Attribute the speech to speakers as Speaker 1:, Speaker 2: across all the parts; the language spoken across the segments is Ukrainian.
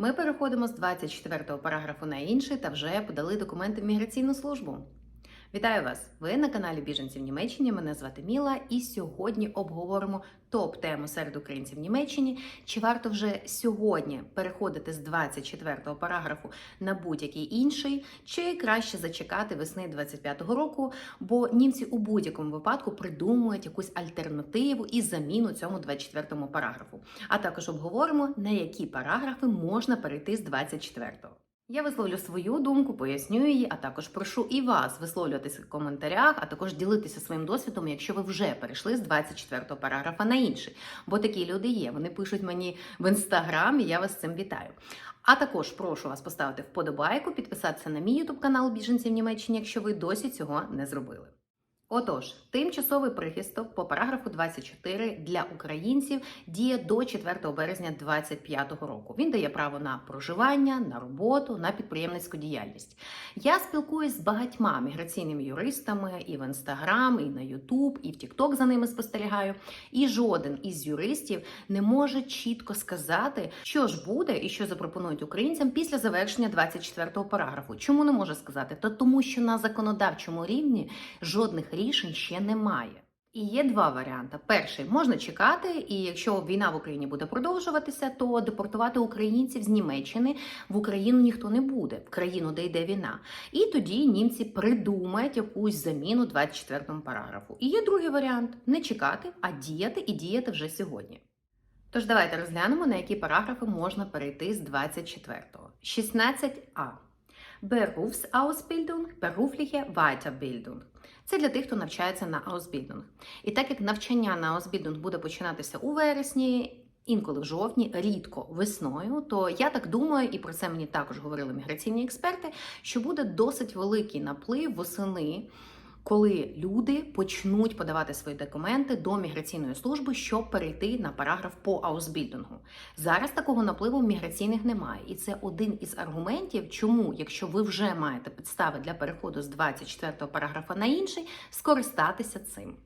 Speaker 1: Ми переходимо з 24 параграфу на інший та вже подали документи в міграційну службу. Вітаю вас! Ви на каналі Біженців Німеччині. Мене звати Міла, і сьогодні обговоримо топ-тему серед українців в Німеччині. Чи варто вже сьогодні переходити з 24-го параграфу на будь-який інший, чи краще зачекати весни 25-го року? Бо німці у будь-якому випадку придумують якусь альтернативу і заміну цьому 24-му параграфу. А також обговоримо, на які параграфи можна перейти з 24-го. Я висловлю свою думку, поясню її, а також прошу і вас висловлюватися в коментарях, а також ділитися своїм досвідом, якщо ви вже перейшли з 24 параграфа на інший. Бо такі люди є. Вони пишуть мені в інстаграм, і я вас з цим вітаю. А також прошу вас поставити вподобайку, підписатися на мій ютуб канал Біженців в Німеччині, якщо ви досі цього не зробили. Отож, тимчасовий прихисток по параграфу 24 для українців діє до 4 березня 2025 року. Він дає право на проживання, на роботу, на підприємницьку діяльність. Я спілкуюсь з багатьма міграційними юристами і в інстаграм, і на Ютуб, і в Тікток за ними спостерігаю. І жоден із юристів не може чітко сказати, що ж буде і що запропонують українцям після завершення 24 параграфу. Чому не може сказати? Та тому, що на законодавчому рівні жодних рішень ще немає. І є два варіанти. Перший можна чекати, і якщо війна в Україні буде продовжуватися, то депортувати українців з Німеччини в Україну ніхто не буде, в країну, де йде війна. І тоді німці придумають якусь заміну 24-му параграфу. І є другий варіант не чекати, а діяти і діяти вже сьогодні. Тож давайте розглянемо, на які параграфи можна перейти з 24-го. 16а. Berufsausbildung, berufliche Weiterbildung. Це для тих, хто навчається на Ausbildung. І так як навчання на Ausbildung буде починатися у вересні, інколи в жовтні, рідко весною, то я так думаю, і про це мені також говорили міграційні експерти, що буде досить великий наплив восени коли люди почнуть подавати свої документи до міграційної служби, щоб перейти на параграф по аусбільдингу. Зараз такого напливу міграційних немає, і це один із аргументів, чому, якщо ви вже маєте підстави для переходу з 24 параграфа на інший, скористатися цим.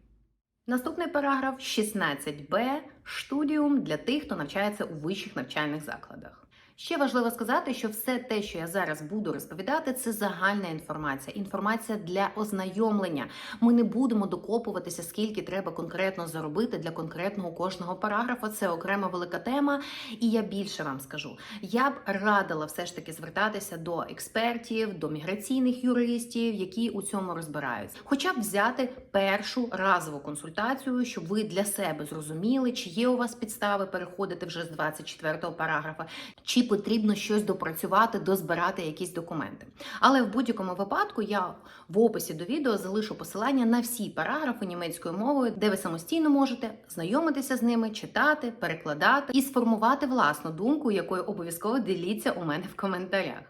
Speaker 1: Наступний параграф 16б штудіум для тих, хто навчається у вищих навчальних закладах. Ще важливо сказати, що все те, що я зараз буду розповідати, це загальна інформація, інформація для ознайомлення. Ми не будемо докопуватися, скільки треба конкретно заробити для конкретного кожного параграфа. Це окрема велика тема. І я більше вам скажу. Я б радила все ж таки звертатися до експертів, до міграційних юристів, які у цьому розбираються. Хоча б взяти першу разову консультацію, щоб ви для себе зрозуміли, чи є у вас підстави переходити вже з 24 параграфа, чи потрібно щось допрацювати, дозбирати якісь документи. Але в будь-якому випадку я в описі до відео залишу посилання на всі параграфи німецькою мовою, де ви самостійно можете знайомитися з ними, читати, перекладати і сформувати власну думку, якою обов'язково діліться у мене в коментарях.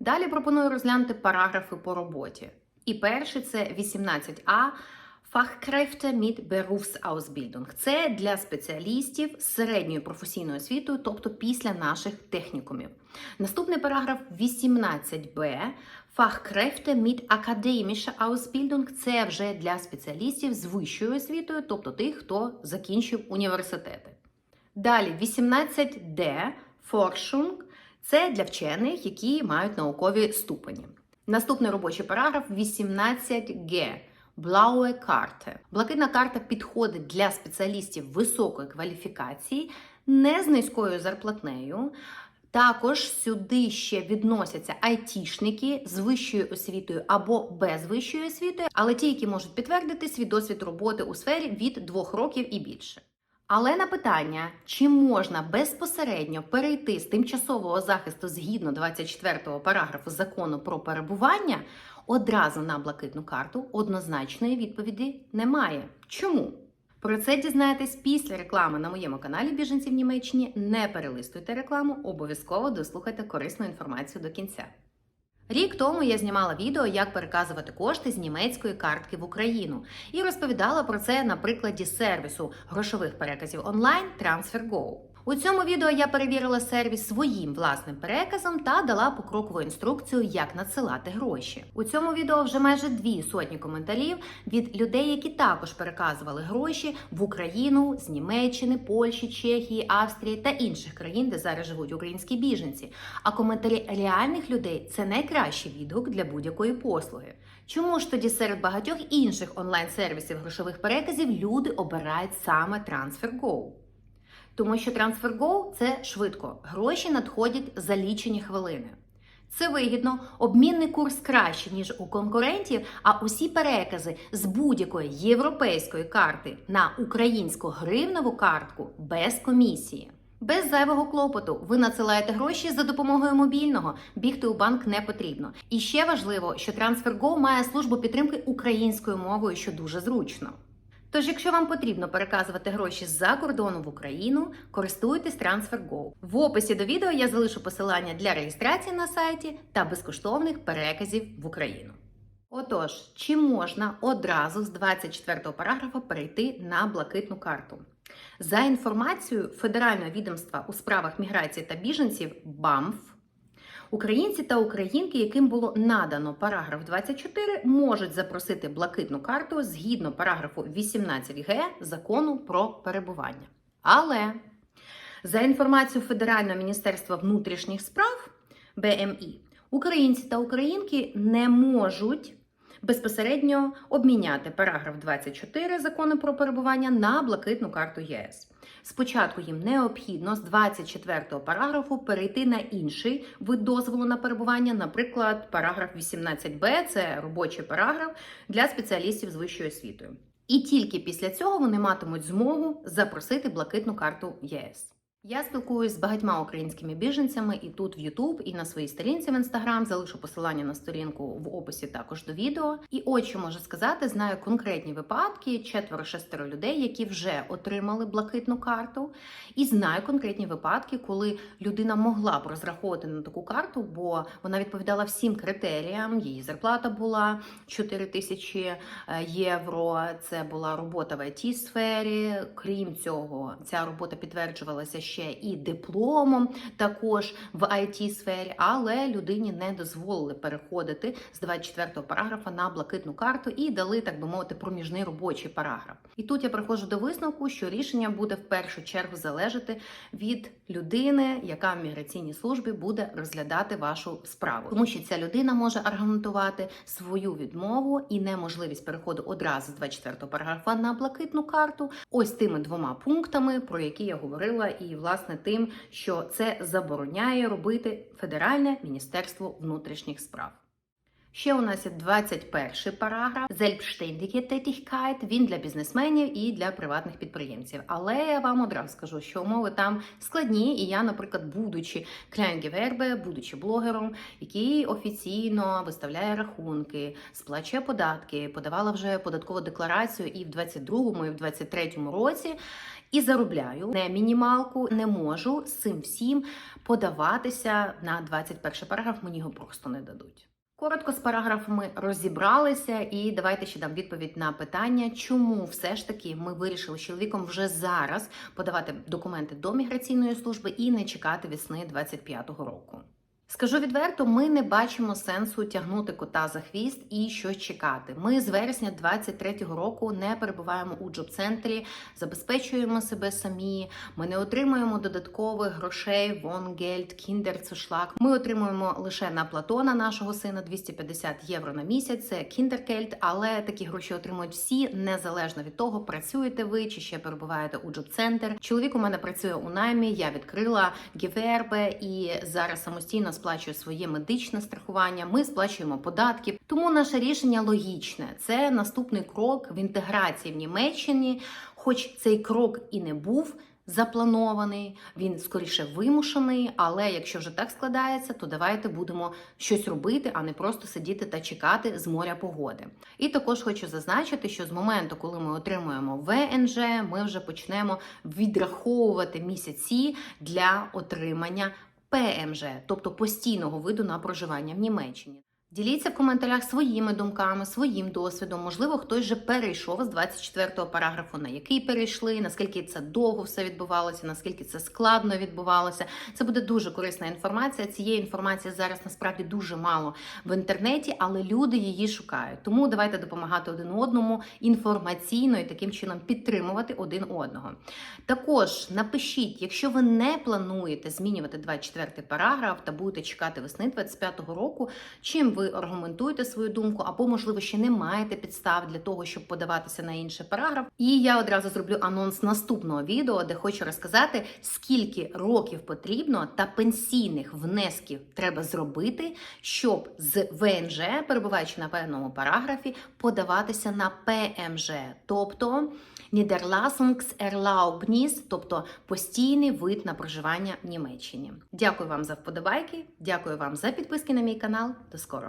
Speaker 1: Далі пропоную розглянути параграфи по роботі. І перший це 18а. Fachkräfte mit Berufsausbildung. Це для спеціалістів з середньою професійною освітою, тобто після наших технікумів. Наступний параграф 18b. Fachkräfte mit akademischer Ausbildung. Це вже для спеціалістів з вищою освітою, тобто тих, хто закінчив університети. Далі 18d. Forschung. Це для вчених, які мають наукові ступені. Наступний робочий параграф 18g. Blaue карти. Блакитна карта підходить для спеціалістів високої кваліфікації, не з низькою зарплатнею. Також сюди ще відносяться айтішники з вищою освітою або без вищої освіти, але ті, які можуть підтвердити свій досвід роботи у сфері від двох років і більше. Але на питання, чи можна безпосередньо перейти з тимчасового захисту згідно 24 параграфу закону про перебування одразу на блакитну карту, однозначної відповіді немає. Чому? Про це дізнаєтесь після реклами на моєму каналі Біженці в Німеччині. Не перелистуйте рекламу, обов'язково дослухайте корисну інформацію до кінця. Рік тому я знімала відео, як переказувати кошти з німецької картки в Україну, і розповідала про це на прикладі сервісу грошових переказів онлайн TransferGo. У цьому відео я перевірила сервіс своїм власним переказом та дала покрокову інструкцію, як надсилати гроші. У цьому відео вже майже дві сотні коментарів від людей, які також переказували гроші в Україну з Німеччини, Польщі, Чехії, Австрії та інших країн, де зараз живуть українські біженці. А коментарі реальних людей це найкращий відгук для будь-якої послуги. Чому ж тоді серед багатьох інших онлайн-сервісів грошових переказів люди обирають саме TransferGo? Тому що TransferGo – це швидко. Гроші надходять за лічені хвилини. Це вигідно, обмінний курс краще, ніж у конкурентів, а усі перекази з будь-якої європейської карти на українську гривневу картку без комісії. Без зайвого клопоту ви надсилаєте гроші за допомогою мобільного. Бігти у банк не потрібно. І ще важливо, що TransferGo має службу підтримки українською мовою, що дуже зручно. Тож, якщо вам потрібно переказувати гроші з-за кордону в Україну, користуйтесь TransferGo. В описі до відео я залишу посилання для реєстрації на сайті та безкоштовних переказів в Україну. Отож, чи можна одразу з 24 параграфа перейти на блакитну карту? За інформацією Федерального відомства у справах міграції та біженців БАМФ, Українці та українки, яким було надано параграф 24, можуть запросити блакитну карту згідно параграфу 18г закону про перебування. Але за інформацією Федерального міністерства внутрішніх справ БМІ, українці та українки не можуть безпосередньо обміняти параграф 24 закону про перебування на блакитну карту ЄС. Спочатку їм необхідно з 24 параграфу перейти на інший вид дозволу на перебування, наприклад, параграф 18б це робочий параграф для спеціалістів з вищою освітою. І тільки після цього вони матимуть змогу запросити блакитну карту ЄС. Я спілкуюсь з багатьма українськими біженцями і тут в YouTube, і на своїй сторінці в Instagram. Залишу посилання на сторінку в описі також до відео. І от що можу сказати, знаю конкретні випадки: четверо-шестеро людей, які вже отримали блакитну карту. І знаю конкретні випадки, коли людина могла б розраховувати на таку карту, бо вона відповідала всім критеріям. Її зарплата була 4 тисячі е, євро. Це була робота в it сфері. Крім цього, ця робота підтверджувалася ще і дипломом, також в it сфері, але людині не дозволили переходити з 24 параграфа на блакитну карту і дали, так би мовити, проміжний робочий параграф. І тут я приходжу до висновку, що рішення буде в першу чергу залежати від людини, яка в міграційній службі буде розглядати вашу справу, тому що ця людина може аргументувати свою відмову і неможливість переходу одразу з 24 параграфа на блакитну карту. Ось тими двома пунктами, про які я говорила, і власне тим, що це забороняє робити Федеральне міністерство внутрішніх справ. Ще у нас є 21 параграф Selbstständige Tätigkeit. Він для бізнесменів і для приватних підприємців. Але я вам одразу скажу, що умови там складні, і я, наприклад, будучи Kleingewerbe, будучи блогером, який офіційно виставляє рахунки, сплачує податки, подавала вже податкову декларацію і в 22-му, і в 23-му році. І заробляю не мінімалку, не можу з цим всім подаватися на 21 параграф. Мені його просто не дадуть. Коротко з параграфами розібралися, і давайте ще дам відповідь на питання, чому все ж таки ми вирішили з чоловіком вже зараз подавати документи до міграційної служби і не чекати весни 25-го року. Скажу відверто, ми не бачимо сенсу тягнути кота за хвіст і щось чекати. Ми з вересня 23-го року не перебуваємо у джоб-центрі, забезпечуємо себе самі. Ми не отримуємо додаткових грошей, вонгельд, кіндерцушлак. Ми отримуємо лише на платона нашого сина 250 євро на місяць. Це кіндеркельд, але такі гроші отримують всі незалежно від того, працюєте ви чи ще перебуваєте у джоб-центр. Чоловік у мене працює у наймі. Я відкрила Гівербе і зараз самостійно сплачує своє медичне страхування. Ми сплачуємо податки. Тому наше рішення логічне. Це наступний крок в інтеграції в Німеччині. Хоч цей крок і не був запланований, він скоріше вимушений. Але якщо вже так складається, то давайте будемо щось робити, а не просто сидіти та чекати з моря погоди. І також хочу зазначити, що з моменту, коли ми отримуємо ВНЖ, ми вже почнемо відраховувати місяці для отримання ПМЖ, тобто постійного виду на проживання в Німеччині. Діліться в коментарях своїми думками, своїм досвідом. Можливо, хтось вже перейшов з 24-го параграфу, на який перейшли, наскільки це довго все відбувалося, наскільки це складно відбувалося. Це буде дуже корисна інформація. Цієї інформації зараз насправді дуже мало в інтернеті, але люди її шукають. Тому давайте допомагати один одному інформаційно і таким чином підтримувати один одного. Також напишіть, якщо ви не плануєте змінювати 24 параграф та будете чекати весни 25-го року, чим ви аргументуєте свою думку, або, можливо, ще не маєте підстав для того, щоб подаватися на інший параграф. І я одразу зроблю анонс наступного відео, де хочу розказати, скільки років потрібно та пенсійних внесків треба зробити, щоб з ВНЖ, перебуваючи на певному параграфі, подаватися на ПМЖ, тобто Niederlassungserlaubnis, тобто постійний вид на проживання в Німеччині. Дякую вам за вподобайки, дякую вам за підписки на мій канал. До скорого!